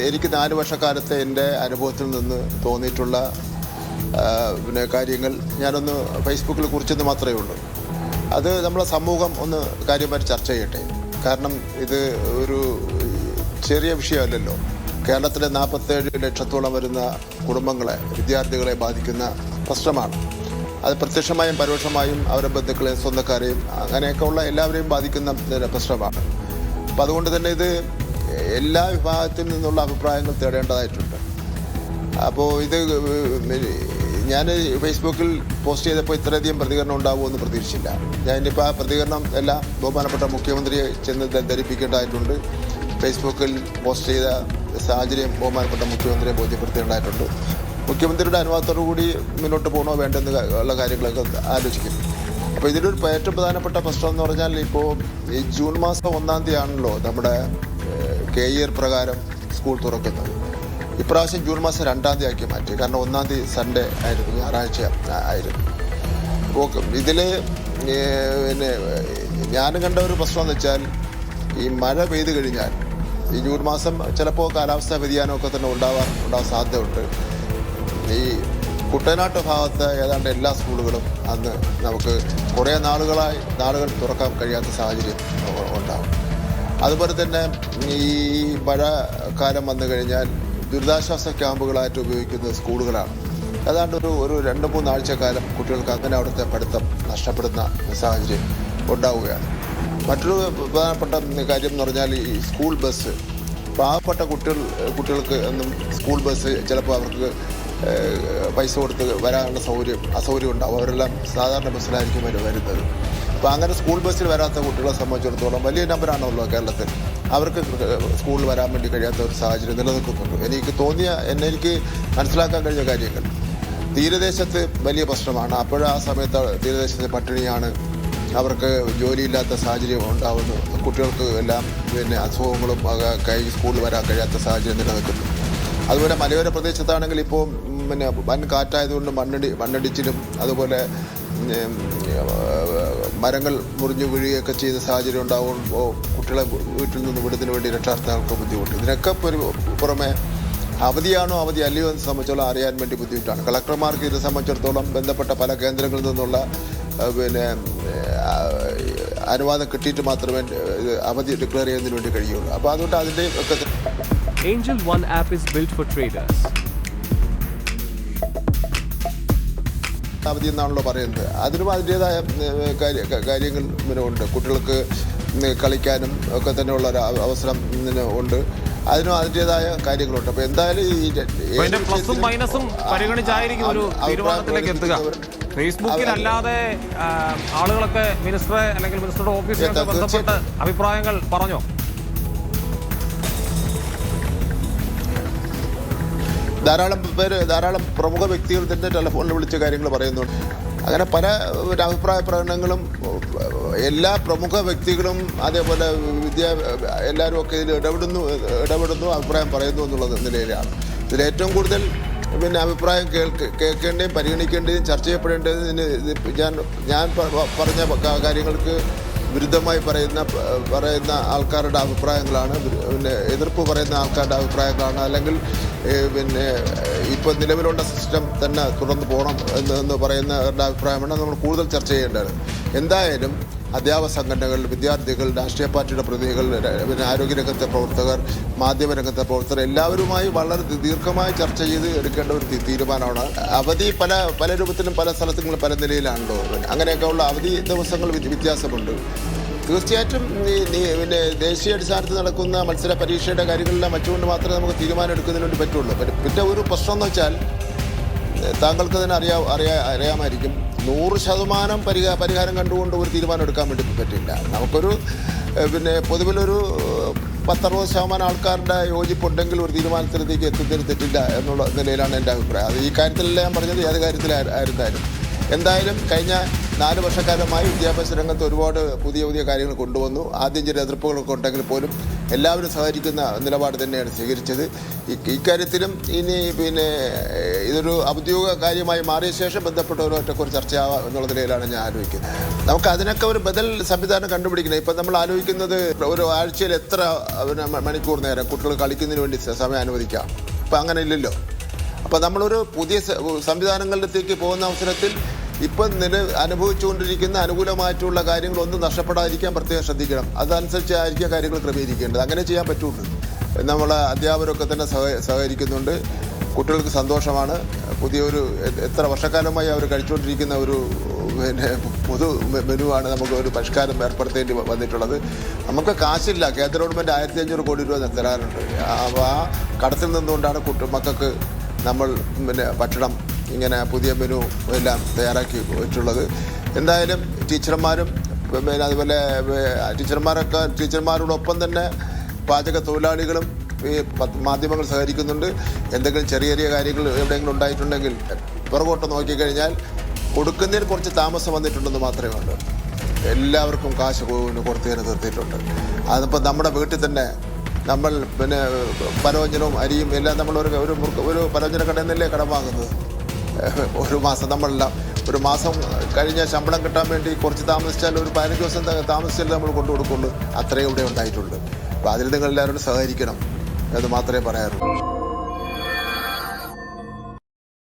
എനിക്ക് നാല് വർഷക്കാലത്തെ എന്റെ അനുഭവത്തിൽ നിന്ന് തോന്നിയിട്ടുള്ള പിന്നെ കാര്യങ്ങൾ ഞാനൊന്ന് ഫേസ്ബുക്കിൽ കുറിച്ചെന്ന് മാത്രമേ ഉള്ളൂ. അത് നമ്മളെ സമൂഹം ഒന്ന് കാര്യമായിട്ട് ചർച്ച ചെയ്യട്ടെ. കാരണം ഇത് ഒരു ചെറിയ വിഷയമല്ലല്ലോ. കേരളത്തിലെ നാൽപ്പത്തേഴ് ലക്ഷത്തോളം വരുന്ന കുടുംബങ്ങളെ വിദ്യാർത്ഥികളെ ബാധിക്കുന്ന പ്രശ്നമാണ്. അത് പ്രത്യക്ഷമായും പരോക്ഷമായും അവരുടെ ബന്ധുക്കളെയും സ്വന്തക്കാരെയും അങ്ങനെയൊക്കെ ഉള്ള എല്ലാവരെയും ബാധിക്കുന്ന പ്രശ്നമാണ്. അപ്പം അതുകൊണ്ട് തന്നെ ഇത് എല്ലാ വിഭാഗത്തിൽ നിന്നുള്ള അഭിപ്രായങ്ങൾ തേടേണ്ടതായിട്ടുണ്ട്. അപ്പോൾ ഇത് ഞാൻ ഫേസ്ബുക്കിൽ പോസ്റ്റ് ചെയ്തപ്പോൾ ഇത്രയധികം പ്രതികരണം ഉണ്ടാവുമെന്ന് പ്രതീക്ഷിച്ചില്ല. ഞാൻ ഇനിയിപ്പോൾ ആ പ്രതികരണം എല്ലാം ബഹുമാനപ്പെട്ട മുഖ്യമന്ത്രിയെ ചെന്ന് ധരിപ്പിക്കേണ്ടതായിട്ടുണ്ട്. ഫേസ്ബുക്കിൽ പോസ്റ്റ് ചെയ്ത സാഹചര്യം ബഹുമാനപ്പെട്ട മുഖ്യമന്ത്രിയെ ബോധ്യപ്പെടുത്തേണ്ടതായിട്ടുണ്ട്. മുഖ്യമന്ത്രിയുടെ അനുവാദത്തോടു കൂടി മുന്നോട്ട് പോകണോ വേണ്ടെന്ന് ഉള്ള കാര്യങ്ങളൊക്കെ ആലോചിക്കും. അപ്പോൾ ഇതിലൊരു ഏറ്റവും പ്രധാനപ്പെട്ട പ്രശ്നം എന്ന് പറഞ്ഞാൽ ഇപ്പോൾ ഈ ജൂൺ മാസം ഒന്നാം തീയതി ആണല്ലോ നമ്മുടെ കെ ഇയർ പ്രകാരം സ്കൂൾ തുറക്കുന്നത് ഇപ്രാവശ്യം ജൂൺ മാസം രണ്ടാം തീയതി ആക്കി മാറ്റി. കാരണം ഒന്നാം തീയതി സൺഡേ ആയിരുന്നു ഞായറാഴ്ച ആയിരുന്നു. ഓക്കെ ഇതിൽ പിന്നെ ഞാൻ കണ്ട ഒരു പ്രശ്നം എന്ന് വെച്ചാൽ ഈ മഴ പെയ്ത് കഴിഞ്ഞാൽ ഈ ജൂൺ മാസം ചിലപ്പോൾ കാലാവസ്ഥാ വ്യതിയാനമൊക്കെ തന്നെ ഉണ്ടാവാൻ ഉണ്ടാവാൻ സാധ്യതയുണ്ട്. ഈ കുട്ടനാട്ട് ഭാഗത്ത് ഏതാണ്ട് എല്ലാ സ്കൂളുകളും അന്ന് നമുക്ക് കുറേ നാളുകളായി നാളുകൾ തുറക്കാൻ കഴിയാത്ത സാഹചര്യം ഉണ്ടാകും അതുപോലെ തന്നെ ഈ മഴക്കാലം വന്നു കഴിഞ്ഞാൽ ദുരിതാശ്വാസ ക്യാമ്പുകളായിട്ട് ഉപയോഗിക്കുന്ന സ്കൂളുകളാണ്. ഏതാണ്ട് ഒരു ഒരു രണ്ട് മൂന്നാഴ്ച കാലം കുട്ടികൾക്ക് അങ്ങനെ അവിടുത്തെ പഠിത്തം നഷ്ടപ്പെടുന്ന സാഹചര്യം ഉണ്ടാവുകയാണ്. മറ്റൊരു പ്രധാനപ്പെട്ട കാര്യം എന്ന് പറഞ്ഞാൽ ഈ സ്കൂൾ ബസ് പാവപ്പെട്ട കുട്ടികൾ കുട്ടികൾക്ക് ഒന്നും സ്കൂൾ ബസ് ചിലപ്പോൾ അവർക്ക് പൈസ കൊടുത്ത് വരാനുള്ള സൗകര്യം അസൗകര്യം ഉണ്ടാവും. അവരെല്ലാം സാധാരണ ബസ്സിലായിരിക്കും വരുന്നത്. അപ്പോൾ അങ്ങനെ സ്കൂൾ ബസ്സിൽ വരാത്ത കുട്ടികളെ സംബന്ധിച്ചിടത്തോളം വലിയ നമ്പറാണല്ലോ കേരളത്തിൽ. അവർക്ക് സ്കൂളിൽ വരാൻ വേണ്ടി കഴിയാത്ത ഒരു സാഹചര്യം നിലനിൽക്കുന്നുണ്ട്. എനിക്ക് തോന്നിയ എന്നെ എനിക്ക് മനസ്സിലാക്കാൻ കഴിഞ്ഞ കാര്യങ്ങൾ. തീരദേശത്ത് വലിയ പ്രശ്നമാണ്. അപ്പോഴാ സമയത്ത് തീരദേശത്ത് പട്ടിണിയാണ് അവർക്ക് ജോലിയില്ലാത്ത സാഹചര്യം ഉണ്ടാവുന്നു. കുട്ടികൾക്ക് എല്ലാം പിന്നെ അസുഖങ്ങളും കൈ സ്കൂളിൽ വരാൻ കഴിയാത്ത സാഹചര്യം നിലനിൽക്കുന്നു. അതുപോലെ മലയോര പ്രദേശത്താണെങ്കിൽ ഇപ്പോൾ പിന്നെ വൻ കാറ്റായതുകൊണ്ട് മണ്ണടി മണ്ണടിച്ചിലും അതുപോലെ മരങ്ങൾ മുറിഞ്ഞു വീഴുകയൊക്കെ ചെയ്യുന്ന സാഹചര്യം ഉണ്ടാകുമ്പോൾ കുട്ടികളെ വീട്ടിൽ നിന്ന് വിടുന്നതിന് വേണ്ടി രക്ഷാർത്ഥങ്ങൾക്ക് ബുദ്ധിമുട്ട്. ഇതിനൊക്കെ പുറമെ അവധിയാണോ അവധി അല്ലയോ എന്ന് സംബന്ധിച്ചോളം അറിയാൻ വേണ്ടി ബുദ്ധിമുട്ടാണ്. കളക്ടർമാർക്ക് ഇത് സംബന്ധിച്ചിടത്തോളം ബന്ധപ്പെട്ട പല കേന്ദ്രങ്ങളിൽ നിന്നുള്ള പിന്നെ അനുവാദം കിട്ടിയിട്ട് മാത്രമേ അവധി ഡിക്ലെയർ ചെയ്യുന്നതിന് വേണ്ടി കഴിയുള്ളൂ. അപ്പോൾ അതുകൊണ്ട് അതിന്റെ ഒക്കെ app is built for traders. അവധി എന്നാണല്ലോ പറയുന്നത്. അതിനും അതിന്റെതായ കാര്യങ്ങൾ പിന്നെ ഉണ്ട്. കുട്ടികൾക്ക് കളിക്കാനും ഒക്കെ തന്നെയുള്ള ഒരു അവസരം ഉണ്ട്. അതിനും അതിന്റെതായ കാര്യങ്ങളുണ്ട്. അപ്പോൾ എന്തായാലും ഈ പ്ലസും മൈനസും പരിഗണിച്ചായിരിക്കും ഒരു തീരുമാനത്തിലേക്ക് എത്തുക. ഫേസ്ബുക്കിൽ അല്ലാതെ ആളുകളൊക്കെ മിനിസ്റ്ററെ അല്ലെങ്കിൽ മിനിസ്റ്ററുടെ ഓഫീസിലൊക്കെ ബന്ധപ്പെട്ട് അഭിപ്രായങ്ങൾ പറഞ്ഞോ? ധാരാളം പേര് ധാരാളം പ്രമുഖ വ്യക്തികൾ തന്നെ ടെലിഫോണിൽ വിളിച്ച കാര്യങ്ങൾ പറയുന്നുണ്ട്. അങ്ങനെ പല അഭിപ്രായ പ്രകടനങ്ങളും എല്ലാ പ്രമുഖ വ്യക്തികളും അതേപോലെ വിദ്യാ എല്ലാവരും ഒക്കെ ഇതിൽ ഇടപെടുന്നു ഇടപെടുന്നു അഭിപ്രായം പറയുന്നു എന്നുള്ള നിലയിലാണ്. ഇതിൽ ഏറ്റവും കൂടുതൽ പിന്നെ അഭിപ്രായം കേൾക്ക് കേൾക്കേണ്ടതും പരിഗണിക്കേണ്ടതും ചർച്ച ചെയ്യപ്പെടേണ്ടതും ഞാൻ ഞാൻ പറഞ്ഞ കാര്യങ്ങൾക്ക് വിരുദ്ധമായി പറയുന്ന പറയുന്ന ആൾക്കാരുടെ അഭിപ്രായങ്ങളാണ്. പിന്നെ എതിർപ്പ് പറയുന്ന ആൾക്കാരുടെ അഭിപ്രായങ്ങളാണ്. അല്ലെങ്കിൽ പിന്നെ ഇപ്പോൾ നിലവിലുള്ള സിസ്റ്റം തന്നെ തുടർന്ന് പോകണം എന്ന് പറയുന്നവരുടെ അഭിപ്രായമാണ് നമ്മൾ കൂടുതൽ ചർച്ച ചെയ്യേണ്ടത്. എന്തായാലും അധ്യാപക സംഘടനകൾ വിദ്യാർത്ഥികൾ രാഷ്ട്രീയ പാർട്ടിയുടെ പ്രതിനിധികൾ പിന്നെ ആരോഗ്യരംഗത്തെ പ്രവർത്തകർ മാധ്യമരംഗത്തെ പ്രവർത്തകർ എല്ലാവരുമായി വളരെ ദീർഘമായി ചർച്ച ചെയ്ത് എടുക്കേണ്ട ഒരു തീരുമാനമാണ്. അവധി പല പല രൂപത്തിലും പല സ്ഥലത്തും പല നിലയിലാണല്ലോ. അങ്ങനെയൊക്കെ ഉള്ള അവധി ദിവസങ്ങൾ വ്യ- വ്യത്യാസമുണ്ട്. തീർച്ചയായിട്ടും പിന്നെ ദേശീയ അടിസ്ഥാനത്തിൽ നടക്കുന്ന മത്സര പരീക്ഷയുടെ കാര്യങ്ങളെല്ലാം വെച്ചുകൊണ്ട് മാത്രമേ നമുക്ക് തീരുമാനം എടുക്കുന്നതിന് വേണ്ടി പറ്റുള്ളൂ. പിന്നെ ഒരു പ്രശ്നം എന്ന് വെച്ചാൽ താങ്കൾക്ക് തന്നെ അറിയാ അറിയാ അറിയാമായിരിക്കും. നൂറ് ശതമാനം പരിഹാ പരിഹാരം കണ്ടുകൊണ്ട് ഒരു തീരുമാനം എടുക്കാൻ വേണ്ടി പറ്റില്ല നമുക്കൊരു പിന്നെ പൊതുവിലൊരു പത്തറുപത് ശതമാനം ആൾക്കാരുടെ യോജിപ്പുണ്ടെങ്കിൽ ഒരു തീരുമാനത്തിലേക്ക് എത്തുന്നതിന് തെറ്റില്ല എന്നുള്ള നിലയിലാണ് എന്റെ അഭിപ്രായം. അത് ഈ കാര്യത്തിലല്ല ഞാൻ പറഞ്ഞത്? ഏത് കാര്യത്തിലായിരുന്നാലും എന്തായാലും കഴിഞ്ഞ നാല് വർഷക്കാലമായി വിദ്യാഭ്യാസ രംഗത്ത് ഒരുപാട് പുതിയ പുതിയ കാര്യങ്ങൾ കൊണ്ടുവന്നു. ആദ്യം ചില എതിർപ്പുകളൊക്കെ ഉണ്ടെങ്കിൽ പോലും എല്ലാവരും സഹകരിക്കുന്ന നിലപാട് തന്നെയാണ് സ്വീകരിച്ചത്. ഇക്കാര്യത്തിലും ഇനി പിന്നെ ഇതൊരു ഔദ്യോഗിക കാര്യമായി മാറിയ ശേഷം ബന്ധപ്പെട്ടവരുമായിട്ടൊക്കെ ചർച്ചയാവുക എന്നുള്ള നിലയിലാണ് ഞാൻ ആലോചിക്കുന്നത്. നമുക്ക് അതിനൊക്കെ ഒരു ബദൽ സംവിധാനം കണ്ടുപിടിക്കണം. ഇപ്പം നമ്മൾ ആലോചിക്കുന്നത് ഒരു ആഴ്ചയിൽ എത്ര മണിക്കൂർ നേരം കുട്ടികൾ കളിക്കുന്നതിന് വേണ്ടി സമയം അനുവദിക്കാം. ഇപ്പം അങ്ങനെ ഇല്ലല്ലോ. അപ്പോൾ നമ്മളൊരു പുതിയ സംവിധാനങ്ങളിലേക്ക് പോകുന്ന അവസരത്തിൽ ഇപ്പം നില അനുഭവിച്ചുകൊണ്ടിരിക്കുന്ന അനുകൂലമായിട്ടുള്ള കാര്യങ്ങളൊന്നും നഷ്ടപ്പെടാതിരിക്കാൻ പ്രത്യേകം ശ്രദ്ധിക്കണം. അതനുസരിച്ച് ആയിരിക്കും കാര്യങ്ങൾ ക്രമീകരിക്കേണ്ടത്. അങ്ങനെ ചെയ്യാൻ പറ്റുള്ളൂ. നമ്മളെ അധ്യാപകരൊക്കെ തന്നെ സഹ സഹകരിക്കുന്നുണ്ട്. കുട്ടികൾക്ക് സന്തോഷമാണ്. പുതിയൊരു എത്ര വർഷക്കാലമായി അവർ കഴിച്ചുകൊണ്ടിരിക്കുന്ന ഒരു പിന്നെ പൊതു മെനുവാണ് നമുക്ക് ഒരു പരിഷ്കാരം ഏർപ്പെടുത്തേണ്ടി വന്നിട്ടുള്ളത്. നമുക്ക് കാശില്ല. കേന്ദ്ര ഗവൺമെന്റ് ആയിരത്തി അഞ്ഞൂറ് കോടി രൂപ തരാറുണ്ട്. അപ്പോൾ ആ കടത്തിൽ നിന്നുകൊണ്ടാണ് കുട്ടി മക്കൾക്ക് നമ്മൾ പിന്നെ ഭക്ഷണം ഇങ്ങനെ പുതിയ മെനു എല്ലാം തയ്യാറാക്കി വെച്ചിട്ടുള്ളത്. എന്തായാലും ടീച്ചർമാരും പിന്നെ അതുപോലെ ടീച്ചർമാരൊക്കെ ടീച്ചർമാരോടൊപ്പം തന്നെ പാചക തൊഴിലാളികളും ഈ മാധ്യമങ്ങൾ സഹകരിക്കുന്നുണ്ട്. എന്തെങ്കിലും ചെറിയ ചെറിയ കാര്യങ്ങൾ എവിടെയെങ്കിലും ഉണ്ടായിട്ടുണ്ടെങ്കിൽ പുറകോട്ട് നോക്കിക്കഴിഞ്ഞാൽ കൊടുക്കുന്നതിന് കുറച്ച് താമസം വന്നിട്ടുണ്ടെന്ന് മാത്രമേ ഉള്ളൂ. എല്ലാവർക്കും കാശ് കൊടുത്തതിന് നിർത്തിയിട്ടുണ്ട്. അതിപ്പോൾ നമ്മുടെ വീട്ടിൽ തന്നെ നമ്മൾ പിന്നെ പലവ്യഞ്ജനവും അരിയും എല്ലാം നമ്മൾ ഒരു ഒരു പലവ്യഞ്ജന കടയിൽ നിന്നല്ലേ കടം വാങ്ങുന്നത്? ഒരു മാസം നമ്മളല്ല ഒരു മാസം കഴിഞ്ഞ ശമ്പളം കിട്ടാൻ വേണ്ടി കുറച്ച് താമസിച്ചാൽ ഒരു പതിനഞ്ച് ദിവസം താമസിച്ചാലേ നമ്മൾ കൊണ്ടു കൊടുക്കുള്ളൂ. അത്രയും ഇവിടെ ഉണ്ടായിട്ടുള്ളൂ അപ്പോൾ അതിൽ നിങ്ങൾ എല്ലാവരോടും സഹകരിക്കണം എന്ന് മാത്രമേ പറയാറുള്ളൂ.